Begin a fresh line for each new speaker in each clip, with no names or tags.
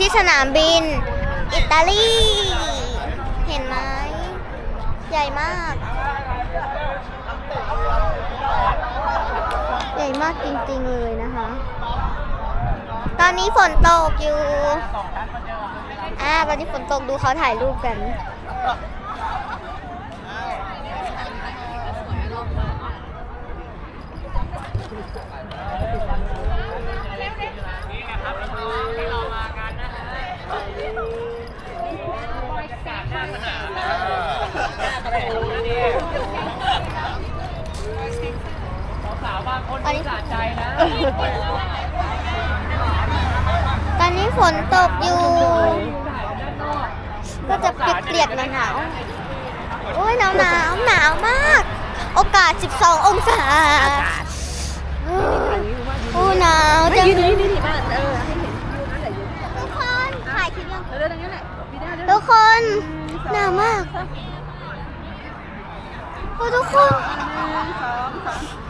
ที่สนามบิน อิตาลี เห็นไหม ใหญ่มาก ใหญ่มากจริงๆเลยนะคะ ตอนนี้ฝนตกอยู่ อ่า ตอนนี้ฝนตกดูเขาถ่ายรูปกันต อนนี้ตอนนี้ฝนตกอยู่ ก็จะเปียกๆหนาวๆโอ้ยหนาวหนาวหนาวมาก โอกาส 12 องศาโอ้หนาวจัง
ยืนนี่นี่นี่มาเออให้เห็นวิวนั่นแหละยืน
ทุกคนถ่ายคลิปยัง
เออตรงนี้แหละมีได้ด้วย
ทุกคนหนาวมากโอ้ทุกคนทุ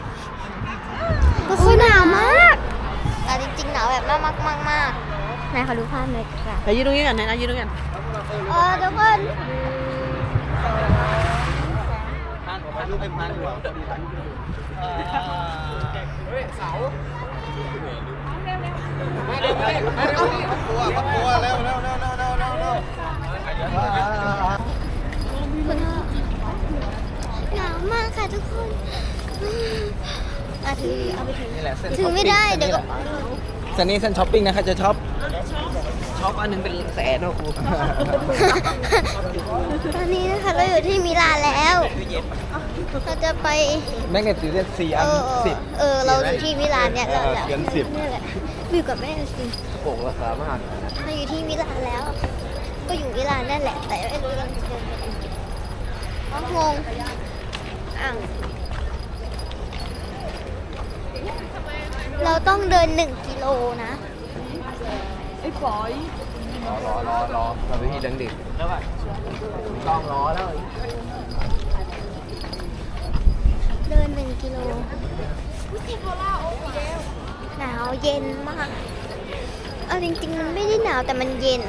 กคนหนาวมากแต่จริงๆหนาวแบบมากมากมากมากไหนขอดูภาพหน่อยค่ะ
เดี๋ยวยืนตรงนี้กันนะยืนตรงนี้กัน
เออทุกคน
รูปเป็นพันหัวเสาไม่เร็วไม่เร็วไม่เร็วตัวตัวเร็วเร็วเร็วเร็วเร็วเร็วเร็ว
หนาวมากค่ะทุกคนอะ ถือเอาไปถือ
นี่แหละเส้น
ถือไม่ได้เดี๋ยวก็
เส้นนี้เส้นช้อปปิ้งนะใครจะช็อปช็อปอันหนึ่งเป็นแสนนะครู
ตอนนี้นะคะเราอยู่ที่มิลานแล้ว เราจะไป
แม่งเนี่ยถือเส้นสี่
เอ
อัน
อ
สิบ
เออเราอยู่ที่มิลานเนี่ยเรา
เออเขียนสิบ
นี่แหละอยู่กับแม่สิ
โป่งราคามาก
เราอยู่ที่มิลานแล้ว ก็อยู่มิลานนั่นแหละแต่ไม่รู้เราจะเดินไปไหนอ๋องงอ่าง เราต้องเดินหนึ่งกิโลนะ
ไอ้ฝอย
รอรอรอรอเราไปที่ดังดิแล้วป่ะต้องรอแล้ว
เดินหนึ่งกิโลหนาวเย็นมาก เอาจริงๆ มันไม่ได้หนาวแต่มันเย็น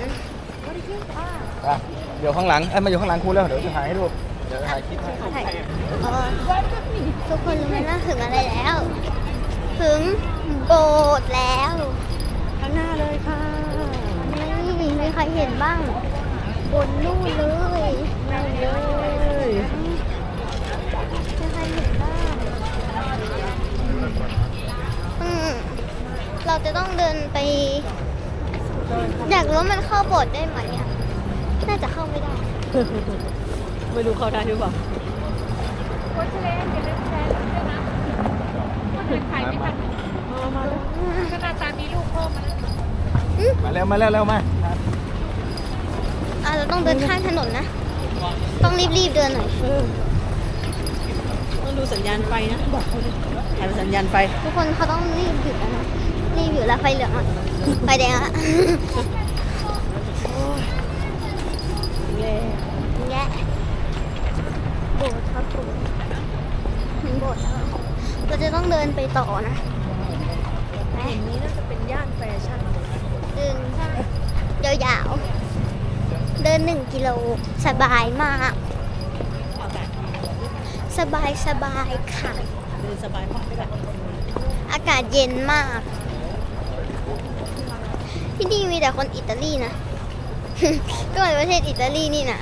อะเดี๋ยวข้างหลังเอ้ยมาอยู่ข้างหลังครูแล้ว เดี๋ยวจะถ่ายให้ดู เดี๋ยวถ่ายคลิปให้
ใช่เออทุกคนรู้ไหมว่าถึงอะไรแล้ว ถึงโบสถ์แล้ว
ข้างหน้าเลยค่ะ
นี่มีใครเห็นบ้าง บนนู่นเลย
นั่งเลย
มีใครเห็นบ้างอืมเราจะต้องเดินไป อยากรู้ว่ามันเข้าโบสถ์ได้ไหมอะน่าจะเข้าไม่ได้
ไม่รู้เขาได้หรือเปล่า
มาเร็วมาเร็วเร็วมา
อะเราต้องเดินข้ามถนนนะ ต้องรีบๆเดินหน่อย
เออต้องดูสัญญาณไฟนะบอกเขาเลยถ่ายเป็นสัญญาณไฟ
ทุกคนเขาต้องรีบหยุดแล้วนะรีบหยุดแล้วไฟเหลืองอะไฟแดงอะ
แย่
แย่โบสถ์ครับโบสถ์ถึงโบสถ์แล้วเราจะต้องเดินไปต่อนะไป
อันนี้น่าจะเป็นย่านแฟชั่น
เดินยาวๆ เดินหนึ่งกิโลสบายมาก
อากาศ
สบายสบายค่ะ
เดินสบายมากเลย
อากาศเย็นมาก ที่นี่มีแต่คนอิตาลีนะ ก็เหมือนประเทศอิตาลีนี่นะ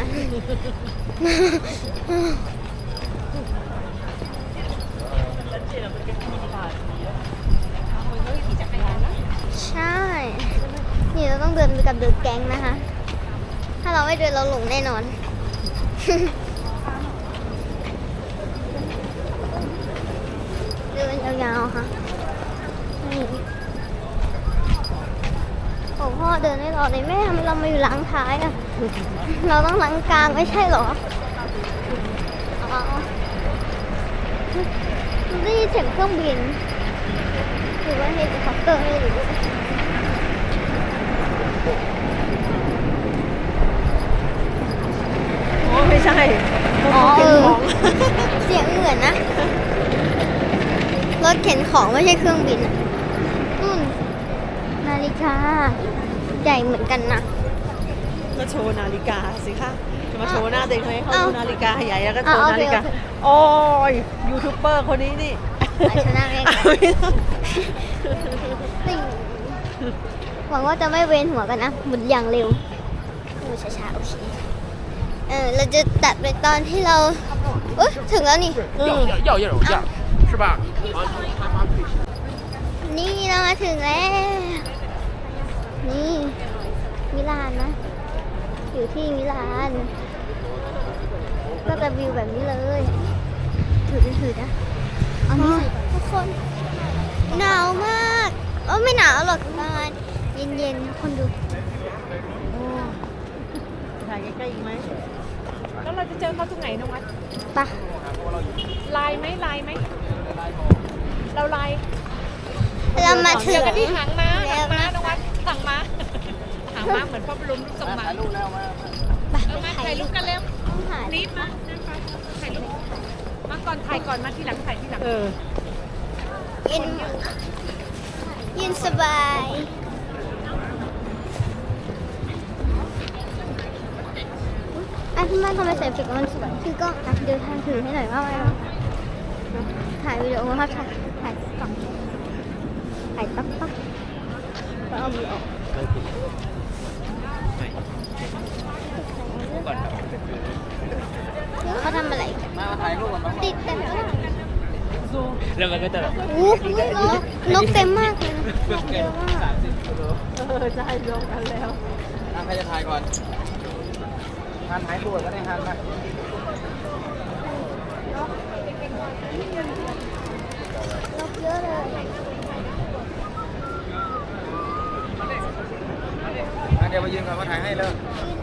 ใช่ นี่เราต้องเดินไปกับเดินแก๊งนะคะ ถ้าเราไม่เดินเราหลงแน่นอน เดินยาวๆค่ะ นี่โอ้พ่อเดินให้เราเลยแม่ทำไมเรามาอยู่หลังท้ายอะเราต้องหลังกลางไม่ใช่หรออ๋อได้ยินเสียงเครื่องบิน รือว่าเฮลิคอปเตอร์ไม่รู้
อ๋อไม่ใช่
อ๋อเอ
เก็บ
อ
ของ
เสียงเหมือนนะ รถเข็นของไม่ใช่เครื่องบินอะนู่นนาฬิกาใหญ่เหมือนกันนะ
ก็โชว์นาฬิกาสิคะจะมาโชว์หน้าตัวเองทำไมเขา
เอ้า
ดูนาฬิกาใหญ่แล้วก็โช
เอา
ว์
เอา
นาฬิกา
โอเค
โอ้ยยูทูบเบอร์คนนี้นี่
ไปชนะเอง
เอาไม่ ต้อง
สิ่งหวังว่าจะไม่เวียนหัวกันนะหมุนอย่างเร็วดูช้าๆโอเคเออเราจะตัดไปตอนที่เราเอ้ยถึงแล้วนี่
อืม
要要有价是吧
นี่เรามาถึงแล้ว นี่มิลานนะ อยู่ที่มิลาน ก็จะวิวแบบนี้เลย ถือถือนะเอานี่ใส่ก่อนทุกคน หนาวมากเออไม่หนาวหรอกประมาณเย็นๆทุกคนดู
โอ้ถ่ายใกล้ๆอีกไหม
แล้วเราจะเจอเขาตรงไหนน้องวัด
ไปะ
ไลน์ไหมไลน์ไหมเราไลน์
เรามาถึ
เจ
ง
อกันที่หางม้า
แล้
หาง
ว
ม้า
นะ
น้องวัดหางม้าหางม้าเหมือนพระบรมรูปทรงม้า
ถ่ายรูปแล้วมา
ไป
เอามาถ่ายรูปกันเร็ว
ต้องหา
รีบมาถ่ายรูปมาก่อนถ่ายก่อนมาทีหลังถ่ายทีหลัง
เออ
เย็นเย็นสบายไอ้พี่แม่ทำไมใส่ฟิกมันสวยคือกล้องอะเดี๋ยวทางถือให้หน่อยว่าไงถ่ายวิดีโอครับถ่ายถ่ายกล่องถ่ายต๊อกต๊อกแล้วเอามือออก
ก่อน
เขาทำอะไรกัน
มาถ่ายรูปก่อนมา
ติดแต่ก็
แล้วมันก็จะแบบ
อู้หูนกเต็มมากเลยนะนกเยอะมาก
เออใช่รวมกันแล้ว
อะใครจะถ่ายก่อนฮันถ่ายรูปก็ได้ฮันมา
นกเยอะเลย
อะเดี๋ยวมายืนก่อนมาถ่ายให้เลย
ยืน